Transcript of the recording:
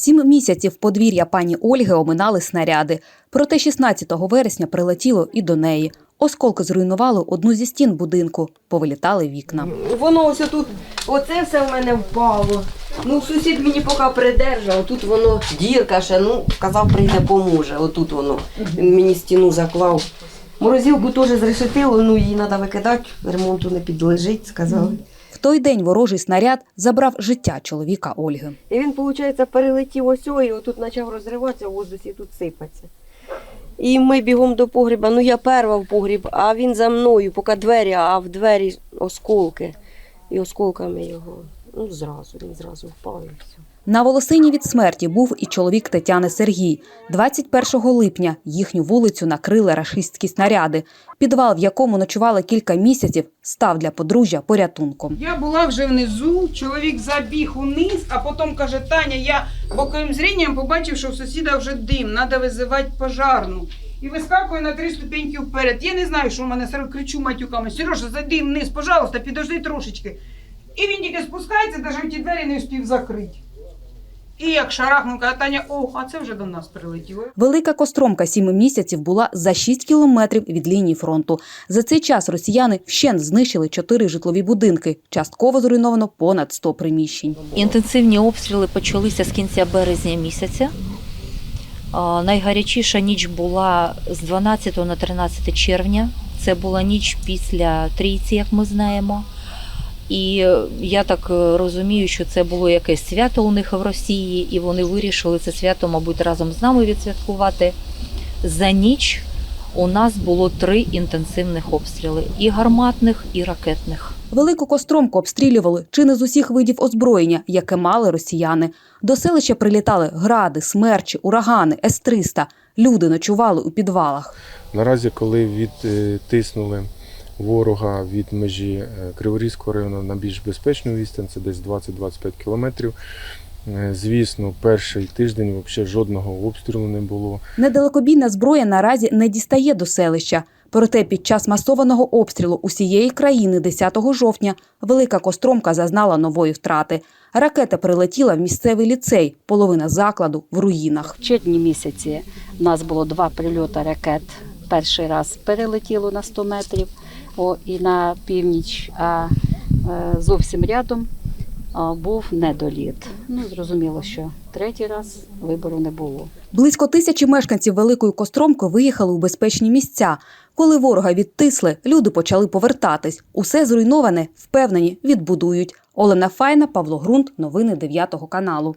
Сім місяців подвір'я пані Ольги оминали снаряди. Проте 16 вересня прилетіло і до неї. Осколки зруйнували одну зі стін будинку, повилітали вікна. Воно ось тут, оце все в мене впало. Ну, сусід мені поки придержав, тут воно дірка ще, ну, сказав, прийде, поможе. Отут воно. Він мені стіну заклав. Морозилку теж зрешетило, ну її треба викидати, ремонту не підлежить, сказали. В той день ворожий снаряд забрав життя чоловіка Ольги. І він, виходить, перелетів ось ось і отут почав розриватися, в воздусі тут сипаться. І ми бігом до погріба. Ну я перва в погріб, а він за мною, поки двері, а в двері осколки. І осколками його. Ну, зразу, він зразу впав і все. На волосині від смерті був і чоловік Тетяни Сергій. 21 липня їхню вулицю накрили рашистські снаряди. Підвал, в якому ночували кілька місяців, став для подружжя порятунком. Я була вже внизу, чоловік забіг униз, а потім каже, Таня, я боковим зрінням побачив, що в сусіда вже дим, треба визивати пожарну. І вискакує на три ступеньки вперед. Я не знаю, що в мене сразу кричу матюками. Сережа, зайди вниз, пожалуйста, підожди трошечки. І він тільки спускається, навіть ті двері не встиг закрити. І як шарахнув, каже, Таня, о, а це вже до нас прилетіло. Велика Костромка сім місяців була за 6 кілометрів від лінії фронту. За цей час росіяни вщент знищили чотири житлові будинки. Частково зруйновано понад 100 приміщень. Інтенсивні обстріли почалися з кінця березня місяця. Найгарячіша ніч була з 12 на 13 червня. Це була ніч після трійці, як ми знаємо. І е, я так е, розумію, що це було якесь свято у них в Росії, і вони вирішили це свято, мабуть, разом з нами відсвяткувати. За ніч у нас було три інтенсивних обстріли: і гарматних, і ракетних. Велику Костромку обстрілювали чи не з усіх видів озброєння, яке мали росіяни. До селища прилітали гради, смерчі, урагани, С-300. Люди ночували у підвалах. Наразі, коли відтиснули ворога від межі е, Криворізького району на більш безпечну відстань, це десь 20-25 кілометрів. е, Звісно, перший тиждень взагалі жодного обстрілу не було. Недалекобійна зброя наразі не дістає до селища. Проте під час масованого обстрілу усієї країни 10 жовтня Велика Костромка зазнала нової втрати. Ракета прилетіла в місцевий ліцей, половина закладу в руїнах. В червні місяці у нас було два прильоти ракет. Перший раз перелетіло на 100 метрів о, і на північ, а е, зовсім рядом був недоліт. Ну, зрозуміло, що третій раз вибору не було. Близько тисячі мешканців Великої Костромки виїхали у безпечні місця. Коли ворога відтисли, люди почали повертатись. Усе зруйноване, впевнені, відбудують. Олена Файна, Павло Грунт. Новини 9 каналу.